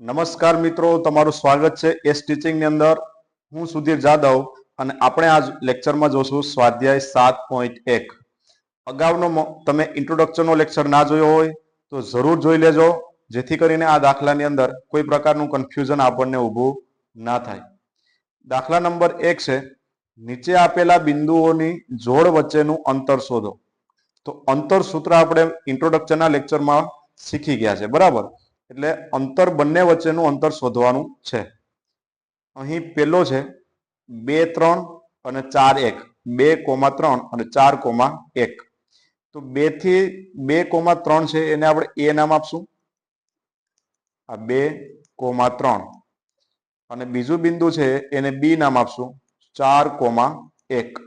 નમસ્કાર મિત્રો, તમારું સ્વાગત છે એસ ટીચિંગની અંદર. હું સુધીર જાદવ અને આપણે આજ લેક્ચરમાં જોશું સ્વાધ્યાય સાત પોઈન્ટ એક. અગાઉનો તમે ઇન્ટ્રોડક્શનનો લેક્ચર ના જોયો હોય તો જરૂર જોઈ લેજો, જેથી કરીને આ દાખલાની અંદર કોઈ પ્રકારનું કન્ફ્યુઝન આપણને ઊભું ના થાય. દાખલા નંબર એક છે, નીચે આપેલા બિંદુઓની જોડ વચ્ચેનું અંતર શોધો. તો અંતર સૂત્ર આપણે ઇન્ટ્રોડક્શનના લેક્ચરમાં શીખી ગયા છે, બરાબર? એટલે અંતર બંને વચ્ચેનું અંતર શોધવાનું છે. અહીં પેલો છે બે ત્રણ અને ચાર એક. બે કોમા ત્રણ અને ચાર કોમા એક. તો બેથી બે કોમા ત્રણ છે એને આપણે એ નામ આપશું. આ બે કોમા ત્રણ. અને બીજું બિંદુ છે એને બી નામ આપશું. ચાર કોમા એક.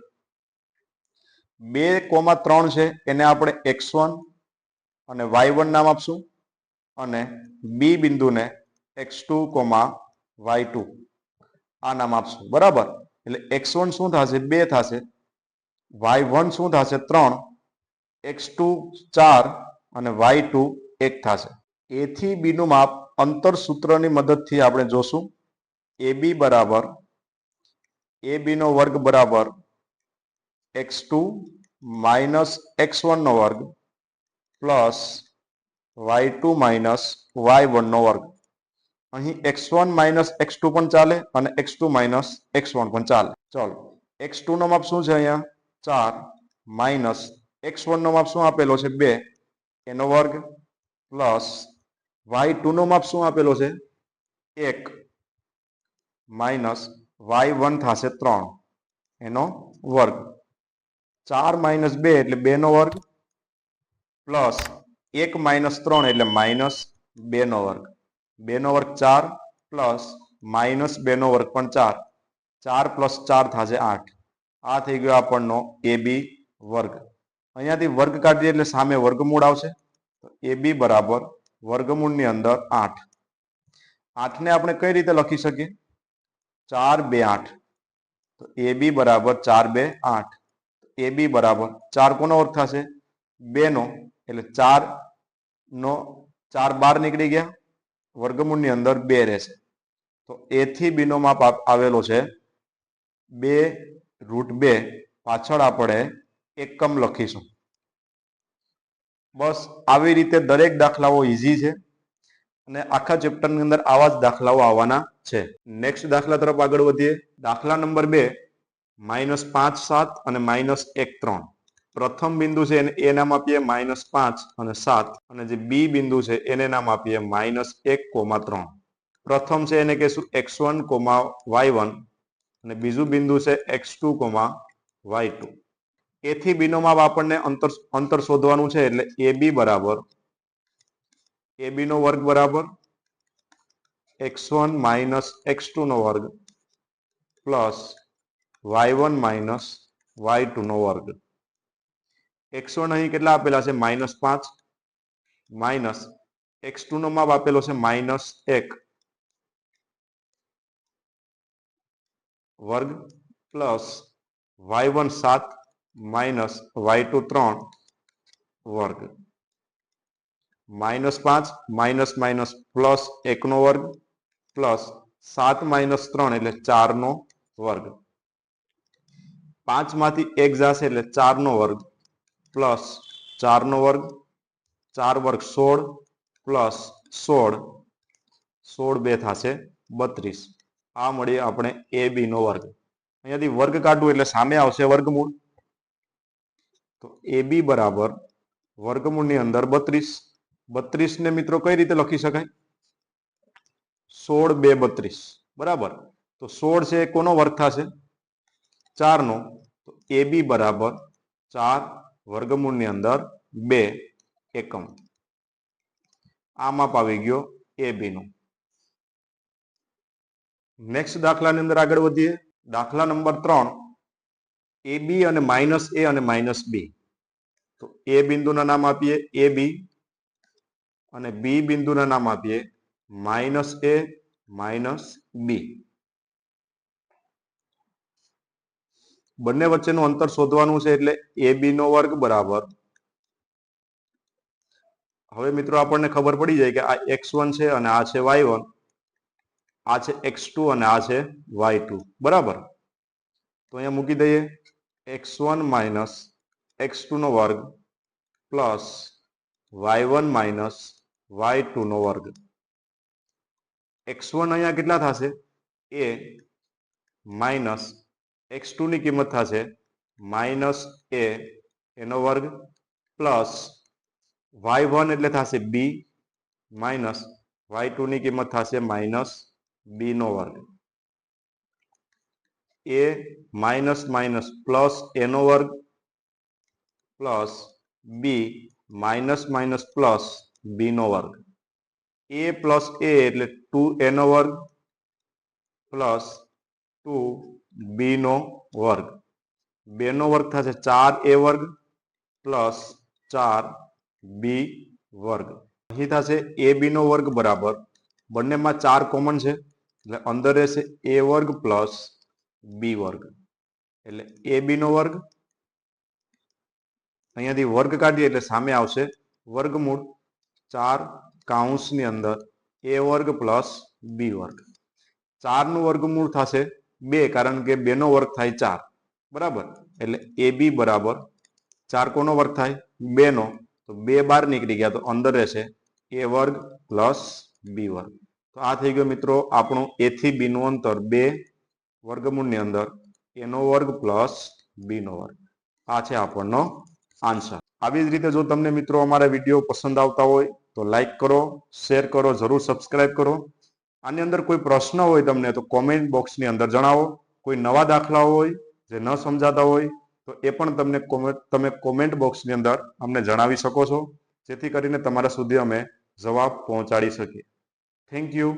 બે કોમા ત્રણ છે એને આપણે એક્સ વન અને વાય વન નામ આપશું. અને બી બિંદુને X two comma Y two આ નામ આપશું. બરાબર? એટલે એક્સ વન શું થશે? બે થશે. વાય વન શું થશે? ત્રણ. એક્સ ટુ ચાર અને વાય ટુ એક થશે. એ થી બી માપ અંતર સૂત્રની મદદથી આપણે જોશું. એ બી બરાબર. એ બીનો વર્ગ બરાબર. એક્સ ટુ માઇનસ એક્સ વનનો વર્ગ plus Y two minus Y one નો વર્ગ અહીં X one minus X two પણ ચાલે અને X two minus X one પણ ચાલે ચાલો એક્સ ટુ નો માપ શું છે અહીંયા? ચાર માઇનસ એક્સ વન નો માપ શું આપેલો છે? બે. એનો વર્ગ પ્લસ વાય ટુ નો માપ શું આપેલો છે? એક માઇનસ વાય વન થશે ત્રણ. એનો વર્ગ. ચાર માઇનસ બે એટલે બે નો વર્ગ પ્લસ એક માઇનસ ત્રણ એટલે માઇનસ બે નો વર્ગ. બે નો વર્ગ ચાર પ્લસ માઇનસ બે નો વર્ગ પણ ચાર. ચાર પ્લસ ચાર થશે આઠ. આ થઈ ગયો આપણનો એ બી વર્ગ. અહીંયાથી વર્ગ કાઢીએ એટલે સામે વર્ગમૂળ આવશે. એ બી બરાબર વર્ગમૂળની અંદર આઠ. આઠને આપણે કઈ રીતે લખી શકીએ? ચાર બે આઠ. તો એ બી બરાબર ચાર બે આઠ. એ બી બરાબર ચાર કોનો વર્ગ થશે? બે નો એટલે ચાર નો ચાર બાર નીકળી ગયા. વર્ગમૂળની અંદર બે રહેશે. તો એ થી બીનો માપ આવેલો છે. બે રૂટ બે પાછળ આપણે એકમ લખીશું. બસ આવી રીતે દરેક દાખલાઓ ઇઝી છે અને આખા ચેપ્ટરની અંદર આવા જ દાખલાઓ આવવાના છે. નેક્સ્ટ દાખલા તરફ આગળ વધીએ. દાખલા નંબર બે, માઇનસ પાંચ સાત અને માઇનસ એક ત્રણ. પ્રથમ બિંદુ છે એ નામ આપીએ માઇનસ પાંચ અને સાત. અને જે બી બિંદુ છે એને નામ આપીએ માઇનસ એક કોમા ત્રણ. પ્રથમ છે એને કહેશું X one comma Y one. અને બીજું બિંદુ છે X two comma Y two. એથી બીનો માપ આપણને અંતર અંતર શોધવાનું છે એટલે એ બી બરાબર. એ બી નો વર્ગ બરાબર. X one minus X two નો વર્ગ. Plus Y one minus Y two નો વર્ગ. એક્સ વન અહીં કેટલા આપેલા છે? માઇનસ પાંચ. માઇનસ એક્સ ટુ નો માપ આપેલો છે માઇનસ એક. વર્ગ પ્લસ વાય વન સાત માઇનસ વાય ટુ ત્રણ વર્ગ. માઇનસ પાંચ માઇનસ માઇનસ પ્લસ એકનો વર્ગ પ્લસ સાત માઇનસ ત્રણ એટલે ચારનો વર્ગ. પાંચમાંથી એક જશે એટલે ચારનો વર્ગ. પ્લસ ચારનો વર્ગ ચાર વર્ગ સોળ પ્લસ સોળ સોળ બે થશે બત્રીસ આ મળી આપણે એ બી નો વર્ગ અહીંયાથી વર્ગ કાઢવું એટલે સામે આવશે વર્ગમૂળ તો એ બી બરાબર વર્ગમૂળની અંદર બત્રીસ બત્રીસ ને મિત્રો કઈ રીતે લખી શકાય સોળ બે બત્રીસ બરાબર તો સોળ છે એ કોનો વર્ગ થશે ચાર નો તો એ બી બરાબર ચાર વર્ગમૂળની અંદર બે એકમ. આ માપ આવી ગયો એ બી નો. નેક્સ્ટ દાખલાની અંદર આગળ વધીએ. દાખલા નંબર ત્રણ, એ બી અને માઇનસ એ અને માઇનસ બી. તો એ બિંદુના નામ આપીએ, એ બી. અને બી બિંદુના નામ આપીએ, માઇનસ એ, માઇનસ બી. બંને વચ્ચેનું અંતર શોધવાનું છે એટલે એ બી નો વર્ગ બરાબર. હવે મિત્રો આપણને ખબર પડી જાય કે આ એક્સ વન છે અને આ છે વાય વન. આ છે એક્સ ટુ અને આ છે વાય ટુ. બરાબર? તો અહીંયા મૂકી દઈએ. X one minus X two નો વર્ગ plus Y one minus Y two નો વર્ગ. એક્સ વન અહીંયા કેટલા થશે? એ માઇનસ એક્સ ટુ ની કિંમત થશે માઇનસ એ એનો વર્ગ પ્લસ વાય વન એટલે થશે બી માઇનસ વાય ટુ ની કિંમત થશે માઇનસ બી નો વર્ગ. એ માઇનસ માઇનસ પ્લસ એનો વર્ગ plus B minus minus plus B નો વર્ગ. એ પ્લસ એ એટલે ટુ એનો વર્ગ પ્લસ ટુ બી નો વર્ગ. બે નો વર્ગ થશે ચાર એ વર્ગ પ્લસ ચાર બી વર્ગ. અહીં થશે એ બી નો વર્ગ બરાબર. બંનેમાં ચાર કોમન છે. એટલે અંદર રહેશે એ વર્ગ પ્લસ બી વર્ગ. એટલે એ બી નો વર્ગ અહીંયાથી વર્ગ કાઢીએ એટલે સામે આવશે. વર્ગમૂળ ચાર કાઉન્સની અંદર એ વર્ગ પ્લસ બી વર્ગ. ચારનું વર્ગમૂળ થશે બે, કારણ કે બેનો વર્ગ થાય ચાર. બરાબર? એટલે એ બી બરાબર ચાર કોનો વર્ગ થાય? બેનો તો બે બાર નીકળી ગયા, તો અંદર રહેશે એ વર્ગ પ્લસ બી વર્ગ. તો આ થઈ ગયો મિત્રો આપણું એ થી બી નું અંતર બે વર્ગમૂળની અંદર. એનો વર્ગ પ્લસ બીનો વર્ગ. આ છે આપણનો આન્સર. આવી જ રીતે જો તમને મિત્રો અમારા વીડિયો પસંદ આવતા હોય તો લાઈક કરો, શેર કરો, જરૂર સબસ્ક્રાઈબ કરો. આની અંદર કોઈ પ્રશ્ન હોય તમને તો કોમેન્ટ બોક્સની અંદર જણાવો. કોઈ નવા દાખલાઓ હોય, જે ન સમજાતા હોય, તો એ પણ તમને તમે કોમેન્ટ બોક્સની અંદર અમને જણાવી શકો છો. જેથી કરીને તમારા સુધી અમે જવાબ પહોંચાડી શકીએ. Thank you